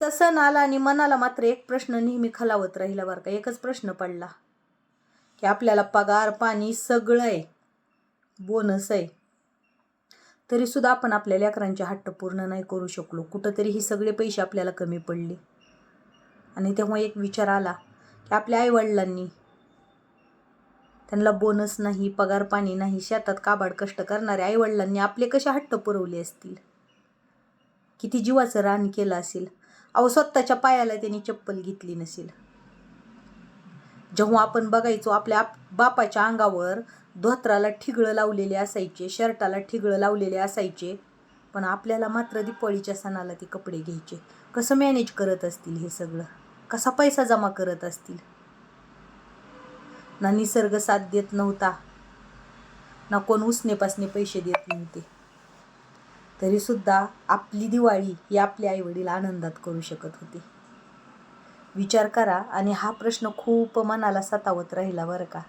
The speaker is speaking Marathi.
तसं आला आणि मनाला मात्र एक प्रश्न नेहमी खालावत राहिला बरं का. एकच प्रश्न पडला. की आपल्याला पगार पाणी सगळं आहे. बोनस आहे. तरीसुद्धा आपण आपल्या लेकरांचे हट्ट पूर्ण नाही करू शकलो. कुठंतरी ही सगळे पैसे आपल्याला कमी पडले. आणि तेव्हा एक विचार आला की आपल्या आईवडिलांनी त्यांना बोनस नाही पगार पाणी नाही शेतात काबाड कष्ट करणाऱ्या आईवडिलांनी आपले कसे हट्ट पुरवले असतील? किती जीवाचं रान केलं असेल? अहो स्वतःच्या पायाला त्यांनी चप्पल घेतली नसेल. जेव्हा आपण बघायचो आपल्या आप- बापाच्या अंगावर धोत्राला ठिगळं लावलेले असायचे शर्टाला ठिगळं लावलेले असायचे पण आपल्याला मात्र दिपाळीच्या सणाला ते कपडे घ्यायचे. कसं मॅनेज करत असतील हे सगळं? कसा पैसा जमा करत असतील? ना निसर्ग साथ देत नव्हता. ना कोण उसनेपासने पैसे देत नव्हते. तरीसुद्धा आपली दिवाळी ही आपले आईवडील आनंदात करू शकत होते. विचार करा आणि हा प्रश्न खूप मनाला सतावत राहिला बरं का?